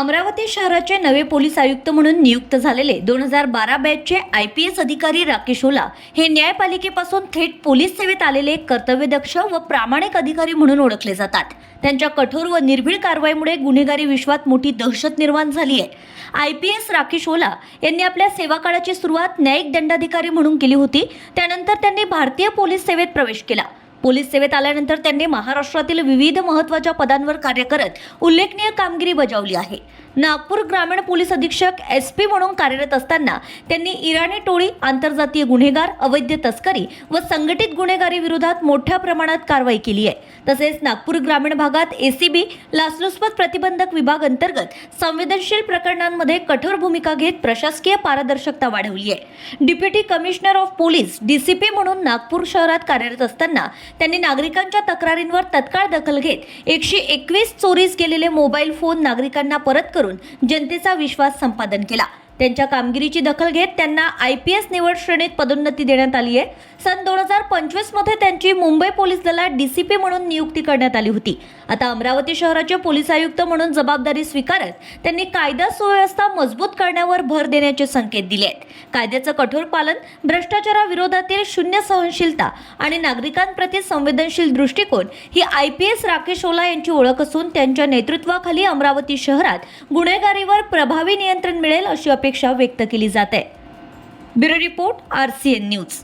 अमरावती शहराचे नवे पोलीस आयुक्त म्हणून नियुक्त झालेले दोन हजार बारा बॅचचे आय पी एस अधिकारी राकेश ओला हे न्यायपालिकेपासून थेट पोलीस सेवेत आलेले कर्तव्यदक्ष व प्रामाणिक अधिकारी म्हणून ओळखले जातात. त्यांच्या कठोर व निर्भीड कारवाईमुळे गुन्हेगारी विश्वात मोठी दहशत निर्माण झाली आहे. I P S Rakesh Ola यांनी आपल्या सेवाकाळाची सुरुवात न्यायिक दंडाधिकारी म्हणून केली होती. त्यानंतर त्यांनी भारतीय पोलीस सेवेत प्रवेश केला. पोलीस सेवेत आल्यानंतर त्यांनी महाराष्ट्रातील विविध महत्त्वाच्या पदांवर कार्य करत उल्लेखनीय कामगिरी बजावली आहे. नागपूर ग्रामीण पोलीस अधीक्षक एस पी म्हणून कार्यरत असताना त्यांनी इराणी टोळी आंतरजातीय गुन्हेगार अवैध तस्करी व संघटित गुन्हेगारी विरोधात मोठ्या प्रमाणात कारवाई केली आहे. तसेच नागपूर ग्रामीण भागात एसीबी लाचलुचपत प्रतिबंधक विभाग अंतर्गत संवेदनशील प्रकरणांमध्ये कठोर भूमिका घेत प्रशासकीय पारदर्शकता वाढवली आहे. Deputy commissioner of police DCP म्हणून नागपूर शहरात कार्यरत असताना त्यांनी नागरिकांच्या तक्रारींवर तत्काळ दखल घेत एकशे एकवीस चोरीस गेलेले मोबाईल फोन नागरिकांना परत करून जनतेचा विश्वास संपादन केला. त्यांच्या कामगिरीची दखल घेत त्यांना आय पी एस निवड श्रेणीत पदोन्नती देण्यात आली आहे. सन दोन हजार पंचवीसमध्ये त्यांची मुंबई पोलीस दलात डी सी पी म्हणून नियुक्ती करण्यात आली होती. आता अमरावती शहराचे पोलीस आयुक्त म्हणून जबाबदारी स्वीकारत त्यांनी कायदा सुव्यवस्था मजबूत करण्यावर भर देण्याचे संकेत दिले आहेत. कायद्याचं कठोर पालन भ्रष्टाचाराविरोधातील शून्य सहनशीलता आणि नागरिकांप्रती संवेदनशील दृष्टिकोन ही I P S Rakesh Ola यांची ओळख असून त्यांच्या नेतृत्वाखाली अमरावती शहरात गुन्हेगारीवर प्रभावी नियंत्रण मिळेल अशी अपेक्षा व्यक्त केली जाते bureau report R C N news.